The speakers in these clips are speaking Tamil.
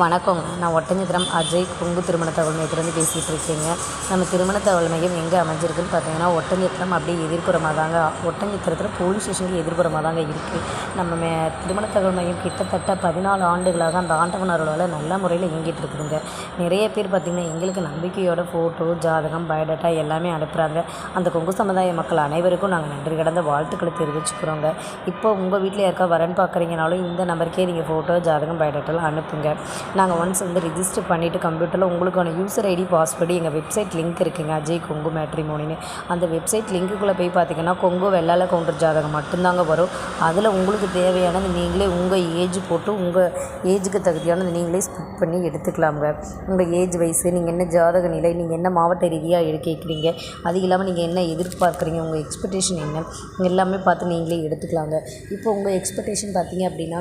வணக்கம். நான் ஒட்டஞ்சத்திரம் அஜய். கொங்கு திருமண தகவல் பேசிகிட்டு இருக்கேங்க. நம்ம திருமண தகவல் மையம் எங்கே அமைஞ்சிருக்குன்னு பார்த்தீங்கன்னா ஒட்டஞ்சத்திரம் அப்படியே எதிர்ப்புறமாக தாங்க ஒட்டஞ்சத்திரத்தில் போலீஸ் ஸ்டேஷனுக்கு எதிர்ப்புறமாக தாங்க இருக்குது நம்ம மே திருமண தகவல் மையம் கிட்டத்தட்ட பதினாலு ஆண்டுகளாக அந்த ஆண்டவன் அருளால் நல்ல முறையில் இயங்கிட்டு இருக்குதுங்க. நிறைய பேர் பார்த்திங்கன்னா எங்களுக்கு நம்பிக்கையோட ஃபோட்டோ ஜாதகம் பயோடேட்டா எல்லாமே அனுப்புகிறாங்க அந்த கொங்கு சமுதாய மக்கள் அனைவருக்கும் நாங்கள் நன்றி கடந்த வாழ்த்துக்களை தெரிவிச்சுக்கிறோங்க. இப்போ உங்கள் வீட்டில் யாருக்கா வரன் பார்க்குறீங்கனாலும் இந்த நம்பருக்கே நீங்கள் ஃபோட்டோ ஜாதகம் பயோடேட்டாலாம் அனுப்புங்க. நாங்கள் ஒன்ஸ் வந்து ரிஜிஸ்டர் பண்ணிவிட்டு கம்ப்யூட்டரில் உங்களுக்கான யூசர் ஐடி பாஸ்வேர்டு எங்கள் வெப்சைட் லிங்க் இருக்குங்க. அஜய் கொங்கு மேட்ரிமோனின்னு அந்த வெப்சைட் லிங்க்குள்ளே போய் பார்த்தீங்கன்னா கொங்கு வெள்ளால கவுண்டர் ஜாதகம் மட்டும்தாங்க வரும். அதில் உங்களுக்கு தேவையானது நீங்களே உங்கள் ஏஜ் போட்டு உங்கள் ஏஜுக்கு தகுதியானது நீங்களே ஸ்பிட் பண்ணி எடுத்துக்கலாமுங்க. உங்கள் ஏஜ் வயசு நீங்கள் என்ன ஜாதக நிலை நீங்கள் என்ன மாவட்ட ரீதியாக எடு கேட்குறீங்க அது இல்லாமல் நீங்கள் என்ன எதிர்பார்க்குறீங்க உங்கள் எக்ஸ்பெக்டேஷன் என்ன எல்லாமே பார்த்து நீங்களே எடுத்துக்கலாங்க. இப்போ உங்கள் எக்ஸ்பெக்டேஷன் பார்த்தீங்க அப்படின்னா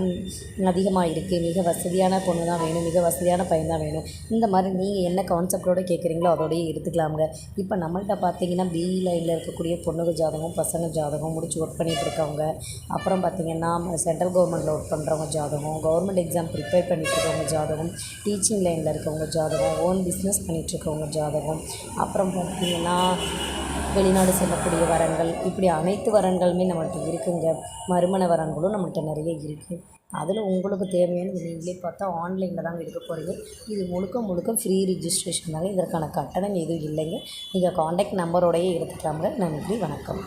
அதிகமாக இருக்குது மிக வசதியான பொண்ணு தான் வேணும். மிக வசதியான பையன் தான் வேணும். இந்த மாதிரி நீங்கள் என்ன கான்செப்டோடு கேட்குறீங்களோ அதோடய எடுத்துக்கலாமுங்க. இப்போ நம்மள்கிட்ட பார்த்தீங்கன்னா பிஇ லைனில் இருக்கக்கூடிய பொண்ணுங்க ஜாதகம் பசங்க ஜாதகம் முடிச்சு ஒர்க் பண்ணிகிட்டு இருக்கவங்க. அப்புறம் பார்த்தீங்கன்னா சென்ட்ரல் கவர்மெண்ட்டில் ஒர்க் பண்ணுறவங்க ஜாதகம் கவர்மெண்ட் எக்ஸாம் ப்ரிப்பேர் பண்ணிட்டு இருக்கவங்க ஜாதகம் டீச்சிங் லைனில் இருக்கவங்க ஜாதகம் ஓன் பிஸ்னஸ் பண்ணிகிட்டு இருக்கவங்க ஜாதகம். அப்புறம் பார்த்தீங்கன்னா வெளிநாடு செல்லக்கூடிய வரன்கள் இப்படி அனைத்து வரன்களுமே நம்மள்கிட்ட இருக்குங்க. மறுமண வரன்களும் நம்மள்கிட்ட நிறைய இருக்குது அதில் உங்களுக்கு தேவையானது நீங்களே பார்த்தா ஆன்லைனில் தாங்க எடுக்க போகிறீங்க இது முழுக்க முழுக்க ஃப்ரீ ரிஜிஸ்ட்ரேஷன் தாங்க. இதற்கான கட்டணம் எதுவும் இல்லைங்க. நீங்கள் காண்டாக்ட் நம்பரோடையே எடுத்துக்கலாமுங்க. நன்றி வணக்கம்.